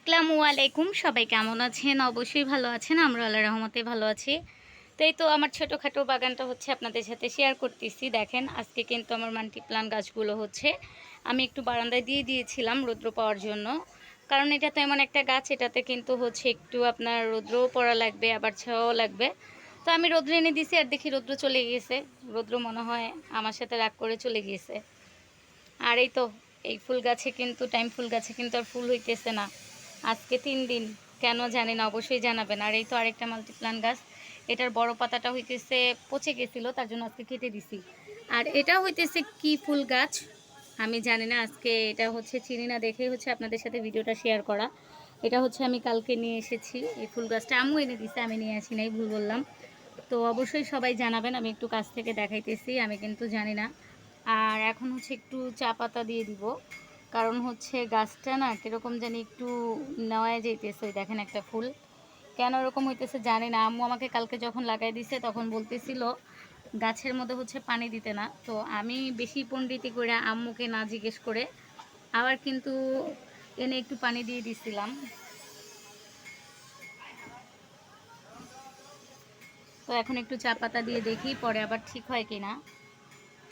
আসসালামু আলাইকুম। সবাই কেমন আছেন? অবশ্যই ভালো আছেন। আমরা আল্লাহ রহমতে ভালো আছি। তো এই তো আমার ছোটোখাটো বাগানটা হচ্ছে আপনাদের সাথে শেয়ার করতেছি। দেখেন, আজকে কিন্তু আমার মাল্টি প্লান গাছগুলো হচ্ছে। আমি একটু বারান্দায় দিয়ে দিয়েছিলাম রৌদ্র পাওয়ার জন্য। কারণ এটা তো এমন একটা গাছ, এটাতে কিন্তু হচ্ছে একটু আপনার রৌদ্রও পড়া লাগবে, আবার ছাওয়াও লাগবে। তো আমি রৌদ্র এনে দিয়েছি আর দেখি রৌদ্র চলে গিয়েছে। রৌদ্র মনে হয় আমার সাথে রাগ করে চলে গিয়েছে। আর এই তো, এই ফুল গাছে কিন্তু, টাইম ফুল গাছে কিন্তু আর ফুল হইতেছে না। আজকে তিন দিন। কেন জানি না, অবশ্যই জানাবেন। আর এই তো আরেকটা মাল্টিপ্লান গাছ, এটার বড় পাতাটা হইতেছে পচে গেছিল, তার জন্য আজকে কেটে দিছি। আর এটা হইতেছে কি ফুল গাছ? আমি জানি না, আজকে এটা হচ্ছে চিনি না, দেখেই হচ্ছে আপনাদের সাথে ভিডিওটা শেয়ার করা। এটা হচ্ছে আমি কালকে নিয়ে এসেছি, এই ফুল গাছটা আমিও এনে দিছি, আমি নিয়ে আসি নাই, ভুল বললাম। তো অবশ্যই সবাই জানাবেন, আমি একটু কাছ থেকে দেখাইতেছি, আমি কিন্তু জানি না। আর এখন হচ্ছে একটু চা পাতা দিয়ে দিব। কারণ হচ্ছে গাছটা না কীরকম জানি একটু নেওয়া যেতেছে দেখেন একটা ফুল। কেন ওরকম হইতেছে জানি না। আম্মু আমাকে কালকে যখন লাগাই দিছে তখন বলতেছিল, গাছের মধ্যে হচ্ছে পানি দিতে না। তো আমি বেশি পণ্ডিতি করে আম্মুকে না জিজ্ঞেস করে, আবার কিন্তু এনে একটু পানি দিয়ে দিছিলাম। তো এখন একটু চা পাতা দিয়ে দেখি, পরে আবার ঠিক হয় কিনা।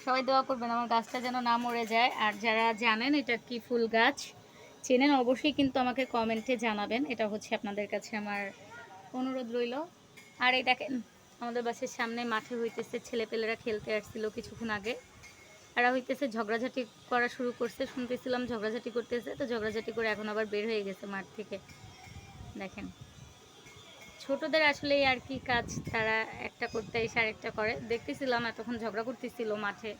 সবাই দোয়া করবেন আমার গাছটা যেন না মরে যায়। আর যারা জানেন এটা কি ফুল গাছ, চেনেন অবশ্যই কিন্তু আমাকে কমেন্টে জানাবেন। এটা হচ্ছে আপনাদের কাছে আমার অনুরোধ রইল। আর এই দেখেন, আমাদের বাসের সামনে মাঠে হইতেছে, ছেলেপেলেরা খেলতে আসছিল কিছুক্ষণ আগে। এরা হইতেছে ঝগড়াঝাটি করা শুরু করছে, শুনতেছিলাম ঝগড়াঝাটি করতেছে, তো ঝগড়াঝাটি করে এখন আবার বের হয়ে গেছে মাঠ থেকে। দেখেন। ছোটদের আসলে আর কি কাজ তারা একটা করতে এসে আরেকটা করে। দেখতেছিলাম, এতক্ষণ ঝগড়া করতেছিল মাঠে।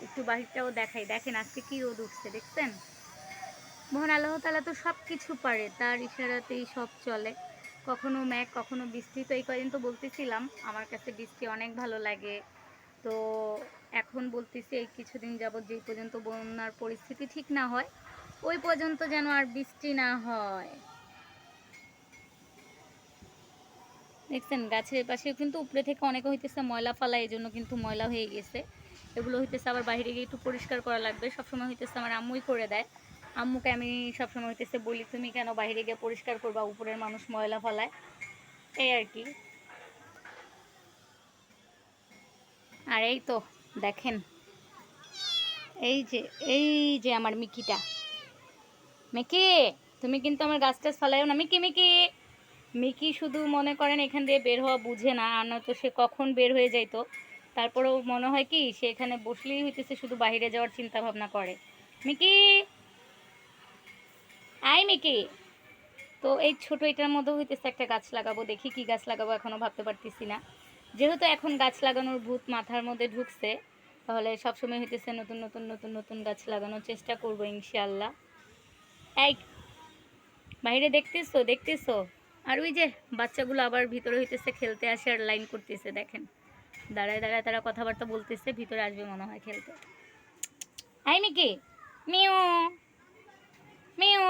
একটু বাহিরটাও দেখাই। দেখেন, আজকে কি রোদ উঠছে, দেখছেন? মোহন আল্লাহ তালা তো সব কিছু পারে, তার ইশারাতেই সব চলে। কখনো ম্যাঘ, কখনো বৃষ্টি, তো এই কদিন তো বলতেছিলাম, আমার কাছে বৃষ্টি অনেক ভালো লাগে। তো এখন বলতেছি, এই কিছুদিন যাবৎ যেই পর্যন্ত বন্যার পরিস্থিতি ঠিক না হয়, ওই পর্যন্ত যেন আর বৃষ্টি না হয়। দেখছেন, গাছের পাশে কিন্তু উপরে থেকে অনেক হইতেছে ময়লা ফালা এই জন্য কিন্তু ময়লা হয়ে গেছে। এগুলো হইতেছে আবার বাইরে গিয়ে একটু পরিষ্কার করা লাগবে। সবসময় হইতেছে আমার আম্মুই করে দেয়। আম্মুকে আমি সবসময় হইতেছে বলি, তুমি কেন বাইরে গিয়ে পরিষ্কার করবা? উপরের মানুষ ময়লা ফলায়। এই আর কি। আর এই তো, দেখেন। এই যে এই যে আমার মিকিটা। মিকি, তুমি কিন্তু আমার গাছ টাছ ফালাইও না। Mickey Mickey! মিকি শুধু মনে করেন এখান দিয়ে বের হওয়া বুঝে না, আর নয়তো সে কখন বের হয়ে যাইত তারপরেও মনে হয় কি, সে এখানে বসলেই হইতেছে, শুধু বাইরে যাওয়ার চিন্তা ভাবনা করে। মিকি! আই মিকি! তো এই ছোট এটার মধ্যে হইতেছে একটা গাছ লাগাবো, দেখি কি গাছ লাগাবো এখনও ভাবতে পারতেছি না। যেহেতু এখন গাছ লাগানোর ভূত মাথার মধ্যে ঢুকছে, তাহলে সবসময় হইতেছে নতুন নতুন নতুন নতুন গাছ লাগানোর চেষ্টা করব ইনশাল্লাহ এই, বাইরে দেখতেছো দেখতেছো? আর ওই যে বাচ্চাগুলো আবার ভিতরে হইতেছে, খেলতে আসে আর লাইন করতেছে, দেখেন। দাঁড়ায় দাঁড়ায় তারা কথাবার্তা বলতেছে, ভিতরে আসবে মনে হয় খেলতে। আই মিকি, মিউ মিউ।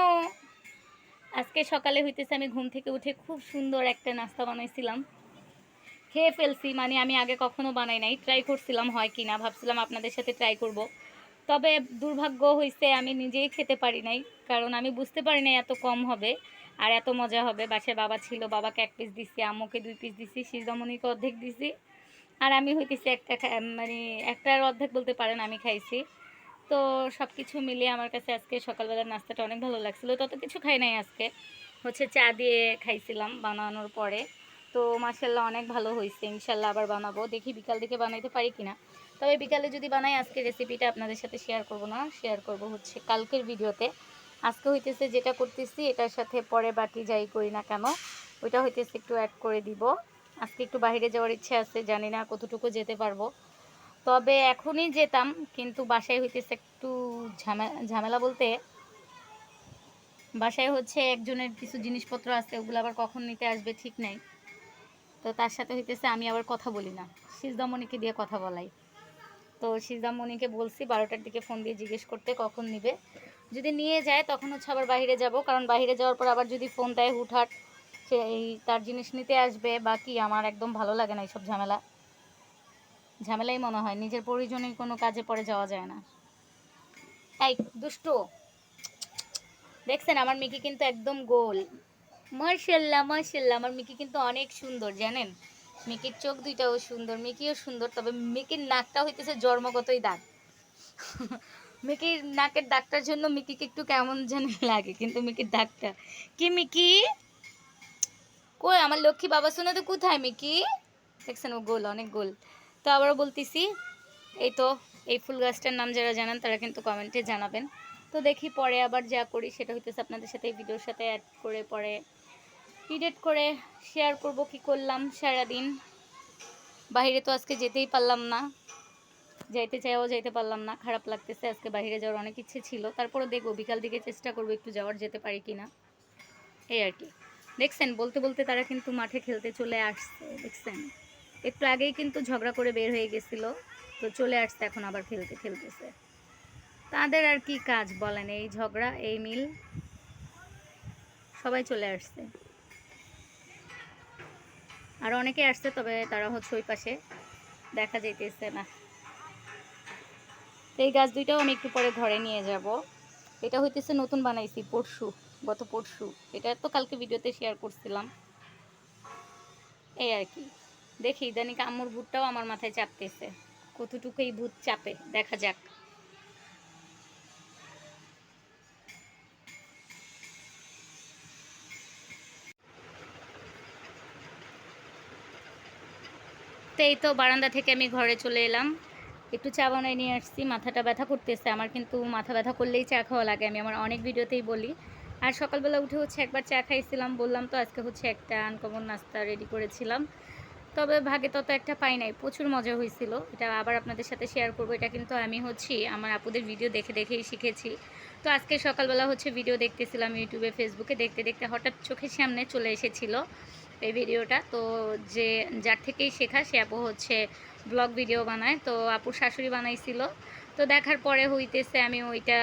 আজকে সকালে হইতেছে আমি ঘুম থেকে উঠে খুব সুন্দর একটা নাস্তা বানাইছিলাম। খেয়ে ফেলছি মানে আমি আগে কখনো বানাই নাই ট্রাই করছিলাম হয় কি না ভাবছিলাম আপনাদের সাথে ট্রাই করব। তবে দুর্ভাগ্য হয়েছে আমি নিজেই খেতে পারি নাই, কারণ আমি বুঝতে পারি নাই এত কম হবে। আর এত মজা হবে। বাসায় বাবা ছিল, বাবাকে এক পিস দিছি, আম্মুকে দুই পিস দিছি সিজমনিকে অর্ধেক দিছি। আর আমি হইতেছি একটা মানে একটার অর্ধেক বলতে পারেন আমি খাইছি। তো সব কিছু মিলিয়ে আমার কাছে আজকে সকালবেলার নাস্তাটা অনেক ভালো লাগছিল। তত কিছু খাই নাই আজকে। হচ্ছে চা দিয়ে খাইছিলাম বানানোর পরে। তো মাসাল্লাহ অনেক ভালো হয়েছে ইনশাল্লাহ আবার বানাবো। দেখি বিকাল দিকে বানাইতে পারি কিনা। তবে বিকালে যদি বানাই আজকে রেসিপিটা আপনাদের সাথে শেয়ার করব না। শেয়ার করব হচ্ছে কালকের ভিডিওতে আজকে হইতেছে যেটা করতেছি, এটার সাথে পরে বাকি যাই করি না কেন, ওইটা হইতেছে একটু অ্যাড করে দিব। আজকে একটু বাইরে যাওয়ার ইচ্ছে আছে, জানি না কতটুকু যেতে পারব। তবে এখনই যেতাম, কিন্তু বাসায় হইতেছে একটু ঝামেলা ঝামেলা বলতে, বাসায় হচ্ছে একজনের কিছু জিনিসপত্র আছে, ওগুলো আবার কখন নিতে আসবে ঠিক নাই। তো তার সাথে হইতেছে আমি আবার কথা বলি না। সিজদামণিকে দিয়ে কথা বলাই। তো সিজদামণিকে বলছি, বারোটার দিকে ফোন দিয়ে জিজ্ঞেস করতে কখন নিবে। যদি নিয়ে যায়, তখন হচ্ছে আবার বাইরে যাব। কারণ বাইরে যাওয়ার পর আবার যদি ফোন দেয় হুটহাট সে এই তার জিনিস নিতে আসবে বা কি, আমার একদম ভালো লাগে না এইসব ঝামেলা। ঝামেলাই মনে হয়, নিজের প্রয়োজনে কোনো কাজে পরে যাওয়া যায় না। এই, দুষ্টু। দেখছেন, আমার মিকি কিন্তু একদম গোল। মার্শাল্লাহ মার্শাল্লাহ আমার মিকি কিন্তু অনেক সুন্দর, জানেন? মিকির চোখ দুইটাও সুন্দর, মিকিও সুন্দর, তবে মিকির নাকটা হইতেছে জন্মগতই দাগ। মিকির নাকের দাগটার জন্য মিকিকে একটু কেমন যেন লাগে, কিন্তু মিকির দাগটা। কি মিকি? কই, আমার লক্ষ্মী বাবা শোনা তো কোথায় মিকি? দেখছেন, ও গোল, অনেক গোল। তো আবারও বলতেছি, এই তো, এই ফুল গাছটার নাম যারা জানান, তারা কিন্তু কমেন্টে জানাবেন। তো দেখি পরে আবার যা করি, সেটা হইতেছে আপনাদের সাথে এই ভিডিওর সাথে অ্যাড করে পরে এডিট করে শেয়ার করব, কি করলাম সারাদিন। বাইরে তো আজকে যেতেই পারলাম না। যাইতে চাইও, যাইতে পারলাম না, খারাপ লাগতেছে, আজকে বাইরে যাওয়ার অনেক ইচ্ছে ছিল। তারপরে দেখব, বিকাল দিকে চেষ্টা করব একটু যাওয়ার, যেতে পারি কি না এই আর কি। দেখছেন, বলতে বলতে তারা কিন্তু মাঠে খেলতে চলে আসছে, দেখছেন? একটু আগেই কিন্তু ঝগড়া করে বের হয়ে গেছিল, তো চলে আসছে এখন আবার খেলতে, খেলতেছে। তাদের আর কি কাজ বলেন, এই ঝগড়া, এই মিল। সবাই চলে আসছে। আর অনেকে আসছে, তবে তারা হচ্ছে ওই পাশে। দেখা যাইতেছে না। তো এই গাছ দুইটাও আমি একটু পরে ঘরে নিয়ে যাব। এটা হইতেছে নতুন বানাইছি, পরশু, গত পরশু। এটা তো কালকে ভিডিওতে শেয়ার করছিলাম। এই আর কি। দেখি ইদানিক আম্মুর ভূতটাও আমার মাথায় চাপতেছে। কতটুকু এই ভূত চাপে, দেখা যাক। তো এই তো বারান্দা থেকে আমি ঘরে চলে এলাম। একটু চা বানাই নিয়ে আসছি, মাথাটা ব্যথা করতেছে, আমার কিন্তু মাথা ব্যথা করলেই চা খাওয়া লাগে, আমি আমার অনেক ভিডিওতেই বলি। আর সকালবেলা উঠে হচ্ছে একবার চা খাইছিলাম, বললাম তো আজকে হচ্ছে একটা আনকমন নাস্তা রেডি করেছিলাম। তবে ভাগে তত একটা পাই নাই, প্রচুর মজা হয়েছিল এটা আবার আপনাদের সাথে শেয়ার করব, এটা কিন্তু আমি হচ্ছি, আমার আপুদের ভিডিও দেখে দেখেই শিখেছি। তো আজকে সকালবেলা হচ্ছে ভিডিও দেখতেছিলাম ইউটিউবে ফেসবুকে দেখতে দেখতে হঠাৎ চোখের সামনে চলে এসেছিল এই ভিডিওটা তো যে, যার থেকেই শেখা, সে আপু হচ্ছে ব্লগ ভিডিও বানায়, তো আপুর শাশুড়ি বানাইছিল। তো দেখার পরে হইতেছে আমি ওইটা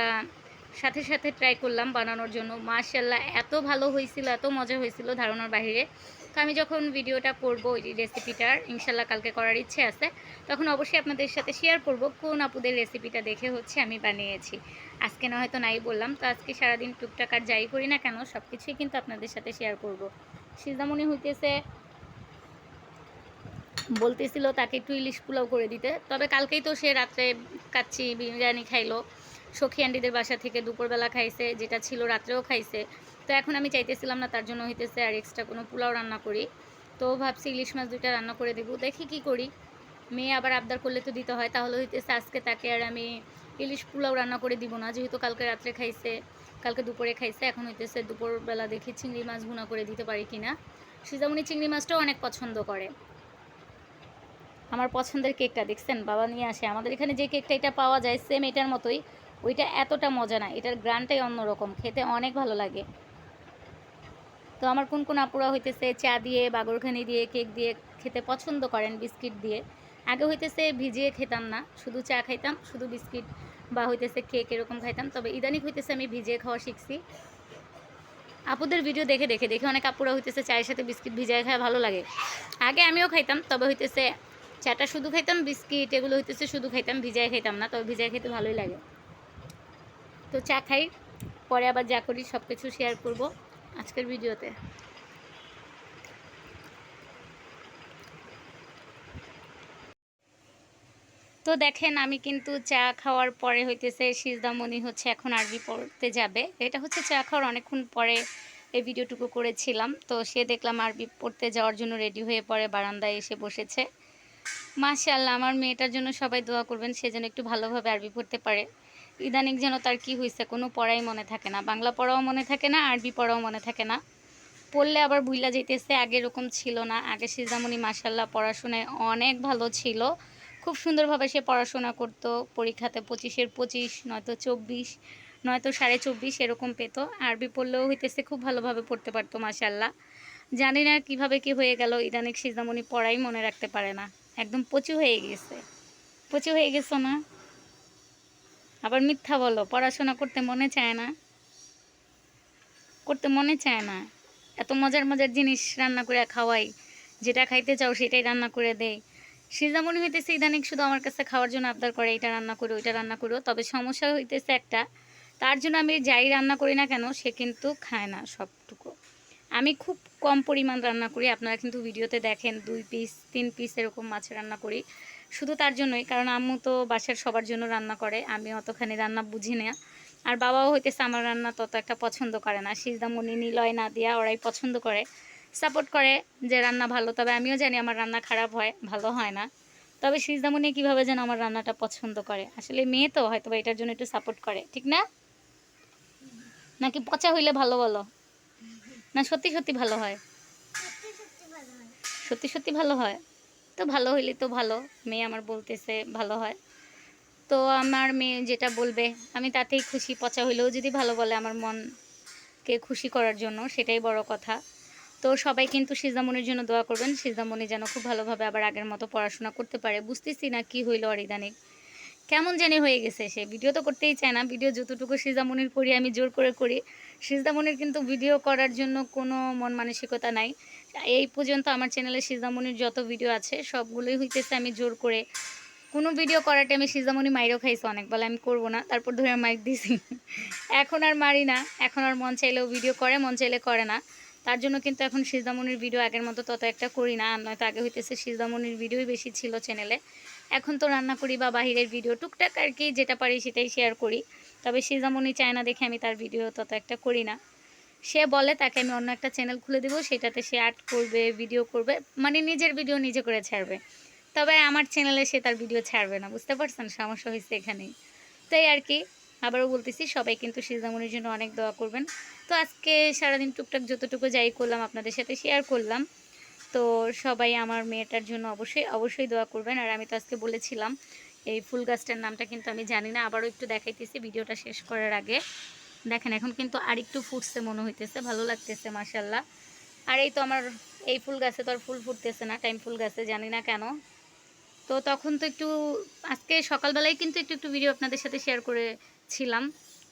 সাথে সাথে ট্রাই করলাম বানানোর জন্য। মার্শাল্লাহ এত ভালো হয়েছিল এত মজা হয়েছিল ধারণার বাইরে তো আমি যখন ভিডিওটা করব, ওই রেসিপিটার ইনশাল্লাহ কালকে করার ইচ্ছে আছে। তখন অবশ্যই আপনাদের সাথে শেয়ার করব কোন আপুদের রেসিপিটা দেখে হচ্ছে আমি বানিয়েছি। আজকে না হয়তো নাই বললাম, তো আজকে সারাদিন টুকটাক আর যাই করি না কেন সব কিছুই কিন্তু আপনাদের সাথে শেয়ার করব। সিজামণি হইতেছে বলতেছিল তাকে একটু ইলিশ পোলাও করে দিতে। তবে কালকেই তো সে রাত্রে কাচ্চি বিরিয়ানি খাইলো। সখী আন্ডিদের বাসা থেকে দুপুরবেলা খাইছে, যেটা ছিল রাত্রেও খাইছে। তো এখন আমি চাইতেছিলাম না তার জন্য হইতেছে আর এক্সট্রা কোনো পোলাও রান্না করি। তো ভাবছি ইলিশ মাছ দুইটা রান্না করে দেবো, দেখি কি করি। মেয়ে আবার আবদার করলে তো দিতে হয়, তাহলে হইতেছে আজকে তাকে আর আমি ইলিশ পোলাও রান্না করে দিব না। যেহেতু কালকে রাত্রে খাইছে, কালকে দুপুরে খাইছে, এখন হইতেছে দুপুরবেলা দেখি চিংড়ি মাছ ভুনা করে দিতে পারি কিনা। সিজামণি চিংড়ি মাছটাও অনেক পছন্দ করে। আমার পছন্দের কেকটা, দেখছেন? বাবা নিয়ে আসে। আমাদের এখানে যে কেকটা এটা পাওয়া যায় সেম এটার মতোই। ওইটা এতটা মজা না, এটার গ্রানটাই অন্যরকম। খেতে অনেক ভালো লাগে। তো আমার কোন কোন আপুরা হইতেছে চা দিয়ে, বাগরখানি দিয়ে, কেক দিয়ে খেতে পছন্দ করেন বিস্কিট দিয়ে। আগে হইতেছে ভিজিয়ে খেতাম না, শুধু চা খাইতাম, শুধু বিস্কিট বা হইতেছে কেক এরকম খাইতাম। তবে ইদানিক হইতেছে আমি ভিজিয়ে খাওয়া শিখছি। আপুদের ভিডিও দেখে দেখে দেখে অনেক আপুরা হইতেছে চায়ের সাথে বিস্কিট ভিজিয়ে খায় ভালো লাগে। আগে আমিও খাইতাম, তবে হইতেছে চাটা শুধু খাইতাম, বিস্কিট এগুলো হইতেছে শুধু খাইতাম ভিজায় খাইতাম না, তবে ভিজায় খেতে ভালোই লাগে। তো চা খাই, পরে আবার যা করি সব কিছু শেয়ার করব আজকের ভিডিওতে। তো দেখেন, আমি কিন্তু চা খাওয়ার পরে হইতেছে সিজদামণি হচ্ছে এখন আরবি পড়তে যাবে। এটা হচ্ছে চা খাওয়ার অনেকক্ষণ পরে এই ভিডিওটুকু করেছিলাম। তো সে দেখলাম আরবি পড়তে যাওয়ার জন্য রেডি হয়ে পরে বারান্দায় এসে বসেছে। মাশাআল্লাহ, আমার মেয়েটার জন্য সবাই দোয়া করবেন, সে যেন একটু ভালোভাবে আরবি পড়তে পারে। ইদানিং যেন তার কি হয়েছে কোনো পড়াই মনে থাকে না। বাংলা পড়াও মনে থাকে না, আরবি পড়াও মনে থাকে না। পড়লে আবার ভুইলা যেতেছে আগে এরকম ছিল না। আগে সিজামণি মাসাল্লাহ পড়াশোনায় অনেক ভালো ছিল। খুব সুন্দরভাবে সে পড়াশোনা করতো, পরীক্ষাতে পঁচিশের পঁচিশ, নয়তো চব্বিশ, নয়তো সাড়ে চব্বিশ এরকম পেতো। আরবি পড়লেও হইতেছে, খুব ভালোভাবে পড়তে পারতো মাসাল্লাহ জানি না কীভাবে কি হয়ে গেল ইদানিক সিজামণি পড়াই মনে রাখতে পারে না। একদম পচু হয়ে গেছে। পচু হয়ে গেছো না? আবার মিথ্যা বলো, পড়াশোনা করতে মনে চায় না? করতে মনে চায় না? এত মজার মজার জিনিস রান্না করে খাওয়াই, যেটা খাইতে চাও সেটাই রান্না করে দেয় সিজামণি হইতেছে ইদানিক শুধু আমার কাছে খাওয়ার জন্য আবদার করে এটা রান্না করো, ওইটা রান্না করো। তবে সমস্যা হইতেছে একটা, তার জন্য আমি যাই রান্না করি না কেন, সে কিন্তু খায় না সবটুকু। আমি খুব কম পরিমাণ রান্না করি। আপনারা কিন্তু ভিডিওতে দেখেন দুই পিস তিন পিস এরকম মাছ রান্না করি। শুধু তার জন্যই, কারণ আম্মু তো বাসার সবার জন্য রান্না করে, আমি অতখানি রান্না বুঝি না। আর বাবাও হইতেছে আমার রান্না তত একটা পছন্দ করে না। সিজদামণি নিলয় না দিয়া ওরাই পছন্দ করে। সাপোর্ট করে যে রান্না ভালো, তবে আমিও জানি আমার রান্না খারাপ হয়, ভালো হয় না। তবে সিজদামণি কীভাবে যেন আমার রান্নাটা পছন্দ করে। আসলে মেয়ে তো হয়তো বা এটার জন্য একটু সাপোর্ট করে, ঠিক না? নাকি পচা হইলে ভালো বলো? না সত্যি সত্যি ভালো হয়। সত্যি সত্যি ভালো হয়। তো ভালো হইলে তো ভালো মেয়ে আমার বলতেছে ভালো হয়। তো আমার মেয়ে যেটা বলবে আমি তাতেই খুশি। পচা হইলেও যদি ভালো বলে আমার মনকে খুশি করার জন্য সেটাই বড় কথা। তো সবাই কিন্তু সিজামনির জন্য দোয়া করবেন। সিজামনি যেন খুব ভালোভাবে আবার আগের মতো পড়াশোনা করতে পারে। বুঝতেছি না কি হইল আর ইদানিক কেমন জানি হয়ে গেছে সে? ভিডিও তো করতেই চায় না। ভিডিও যতটুকু সিজামনির করি, আমি জোর করে করি। সিজামনির কিন্তু ভিডিও করার জন্য কোনো মন মানসিকতা নাই। এই পর্যন্ত আমার চ্যানেলে সিজামনির যত ভিডিও আছে, সবগুলোই হইতেছে আমি জোর করে। কোনো ভিডিও করার টাইমে সিজামনি মাইরও খাইছে, অনেক বলে আমি করব না। তারপর ধরে মাইক দিছি। এখন আর মারি না। এখন আর মন চাইলেও ভিডিও করে, মন চাইলে করে না। তার জন্য কিন্তু এখন সিজদামনির ভিডিও আগের মতো তত একটা করি না। নয়তো আগে হইতেছে সিজদামনির ভিডিওই বেশি ছিল চ্যানেলে এখন তো রান্না করি বা বাহিরের ভিডিও টুকটাক আর কি যেটা পারি সেটাই শেয়ার করি। তবে সে সিজামনি চায় না দেখে আমি তার ভিডিও তত একটা করি না। সে বলে তাকে আমি অন্য একটা চ্যানেল খুলে দেবো, সেটাতে সে আর্ট করবে ভিডিও করবে মানে নিজের ভিডিও নিজে করে ছাড়বে। তবে আমার চ্যানেলে সে তার ভিডিও ছাড়বে না, বুঝতে পারছেন? সমস্যা হয়েছে এখানেই। তাই আর কি, আবারও বলতেছি, সবাই কিন্তু সিজামনির জন্য অনেক দোয়া করবেন। তো আজকে সারাদিন টুকটাক যতটুকু যাই করলাম, আপনাদের সাথে শেয়ার করলাম। তো সবাই আমার মেয়েটার জন্য অবশ্যই অবশ্যই দোয়া করবেন। আর আমি তো আজকে বলেছিলাম, এই ফুল গাছটার নামটা কিন্তু আমি জানি না, আবারও একটু দেখাইতেছি ভিডিওটা শেষ করার আগে। দেখেন, এখন কিন্তু আর একটু ফুটছে মনে হইতেছে, ভালো লাগতেছে মাসাল্লাহ আর এই তো আমার, এই ফুল গাছে তো আর ফুল ফুটতেছে না, টাইম ফুল গাছে, জানি না কেন। তো তখন তো একটু, আজকে সকালবেলায় কিন্তু একটু একটু ভিডিও আপনাদের সাথে শেয়ার করেছিলাম,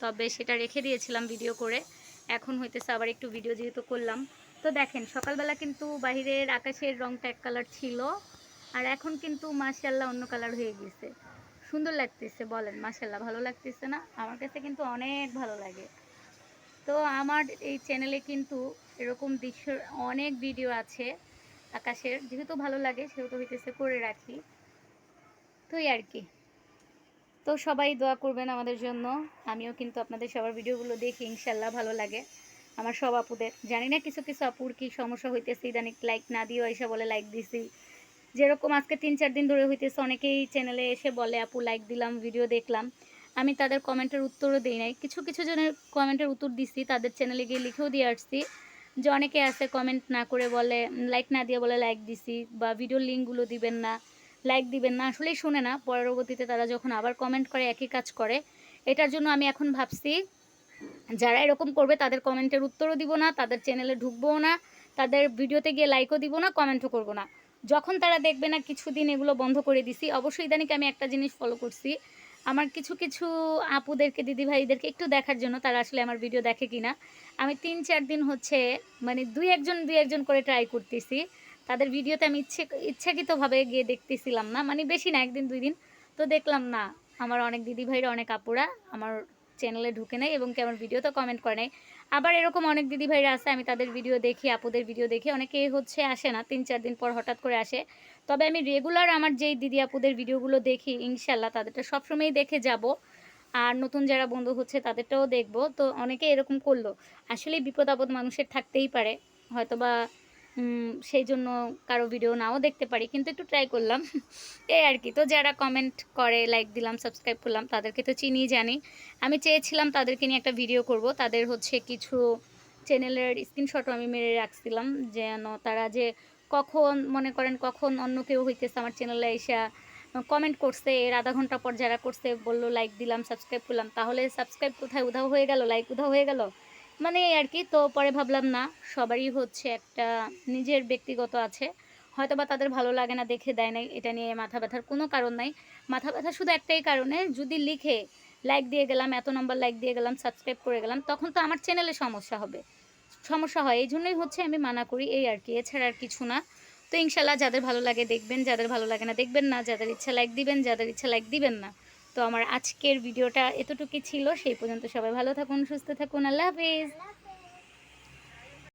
তবে সেটা রেখে দিয়েছিলাম ভিডিও করে। এখন হইতেছে আবার একটু ভিডিও যেহেতু করলাম তো দেখেন, সকালবেলা কিন্তু বাহিরের আকাশের রংটা এক কালার ছিল, আর এখন কিন্তু মাশাল্লাহ অন্য কালার হয়ে গেছে। সুন্দর লাগতেছে বলেন মাশাল্লাহ ভালো লাগতেছে না? আমার কাছে কিন্তু অনেক ভালো লাগে। তো আমার এই চ্যানেলে কিন্তু এরকম দৃশ্যের অনেক ভিডিও আছে আকাশের। যেহেতু ভালো লাগে, সেহেতু হইতেছে করে রাখি। তো আর কি। তো সবাই দোয়া করবেন আমাদের জন্য। আমিও কিন্তু আপনাদের সবার ভিডিওগুলো দেখি ইনশাল্লাহ ভালো লাগে। আমার সব আপুদের। জানি না কিছু কিছু আপুর কি সমস্যা হইতেছে ইদানিক লাইক না দিয়েও এসে বলে লাইক দিছি। যেরকম আজকে তিন চার দিন ধরে হইতেছে, অনেকেই চ্যানেলে এসে বলে, আপু লাইক দিলাম ভিডিও দেখলাম। আমি তাদের কমেন্টের উত্তরও দিই নাই। কিছু কিছু জনের কমেন্টের উত্তর দিছি, তাদের চ্যানেলে গিয়ে লিখেও দিয়ে আসছি যে অনেকে আছে কমেন্ট না করে বলে লাইক না দিয়ে বলে লাইক দিছি বা ভিডিওর লিঙ্কগুলো দিবেন না লাইক দিবেন না, আসলেই শুনে না। পরবর্তীতে তারা যখন আবার কমেন্ট করে, একই কাজ করে। এটার জন্য আমি এখন ভাবছি যারা এরকম করবে, তাদের কমেন্টের উত্তরও দিব না, তাদের চ্যানেলে ঢুকবোও না, তাদের ভিডিওতে গিয়ে লাইকও দিব না কমেন্টও করব না। যখন তারা দেখবে না কিছুদিন এগুলো বন্ধ করে দিছি, অবশ্যই ইদানিক আমি একটা জিনিস ফলো করছি। আমার কিছু কিছু আপুদেরকে, দিদিভাইদেরকে একটু দেখার জন্য, তারা আসলে আমার ভিডিও দেখে কিনা। আমি তিন, চার দিন হচ্ছে মানে দুই একজন দুই একজন করে ট্রাই করতেছি। তাদের ভিডিওতে আমি ইচ্ছে, ইচ্ছাকৃতভাবে গিয়ে দেখতেছিলাম না মানে বেশি না, একদিন, দুই দিন। তো দেখলাম না, আমার অনেক দিদিভাইরা, অনেক আপুরা, আমার চ্যানেলে ঢুকে নেয় এবং কি আমার ভিডিওতে কমেন্ট করে নেয়। আবার এরকম অনেক দিদিভাইরা আছে, আমি তাদের ভিডিও দেখি, আপুদের ভিডিও দেখি, অনেকে হচ্ছে আসে না, তিন চার দিন পর হঠাৎ করে আসে। তবে আমি রেগুলার আমার যেই দিদি আপুদের ভিডিওগুলো দেখি ইনশাল্লাহ তাদেরটা সবসময়ই দেখে যাব। আর নতুন যারা বন্ধু হচ্ছে তাদেরটাও দেখব। তো অনেকে এরকম করল। আসলে বিপদ আপদ মানুষের থাকতেই পারে। হয়তোবা সেই জন্য কারও ভিডিও নাও দেখতে পারি, কিন্তু একটু ট্রাই করলাম। এই আর কি। তো যারা কমেন্ট করে লাইক দিলাম সাবস্ক্রাইব করলাম, তাদেরকে তো চিনি জানি। আমি চেয়েছিলাম তাদেরকে নিয়ে একটা ভিডিও করব। তাদের হচ্ছে কিছু চ্যানেলের স্ক্রিনশটও আমি মেরে রাখছিলাম, যেন তারা যে কখন, মনে করেন কখন অন্য কেউ হইতেছে আমার চ্যানেলে এসে কমেন্ট করছে, এর আধা ঘণ্টা পর যারা করছে, বলল লাইক দিলাম সাবস্ক্রাইব করলাম। তাহলে সাবস্ক্রাইব কোথায়? উধাও হয়ে গেল লাইক উধাও হয়ে গেল? মানে এই আর কি তো পরে ভাবলাম না, সবারই হচ্ছে একটা নিজের ব্যক্তিগত আছে। হয়তো বা তাদের ভালো লাগে না, দেখে দেয় না এটা নিয়ে মাথা ব্যথার কোনো কারণ নাই। মাথা ব্যথা শুধু একটাই কারণে যদি লিখে লাইক দিয়ে গেলাম, এত নম্বর লাইক দিয়ে গেলাম সাবস্ক্রাইব করে গেলাম, তখন তো আমার চ্যানেলে সমস্যা হবে। সমস্যা হয়, এই জন্যই হচ্ছে আমি মানা করি এই আর কি এছাড়া আর কিছু না। তো ইনশাল্লাহ যাদের ভালো লাগে দেখবেন, যাদের ভালো লাগে না দেখবেন না, যাদের ইচ্ছা লাইক দিবেন, যাদের ইচ্ছা লাইক দিবেন না। তো আমার আজকের ভিডিওটা এতটুকু ছিল, সেই পর্যন্ত সবাই ভালো থাকুন, সুস্থ থাকুন, আল্লাহ হাফিজ।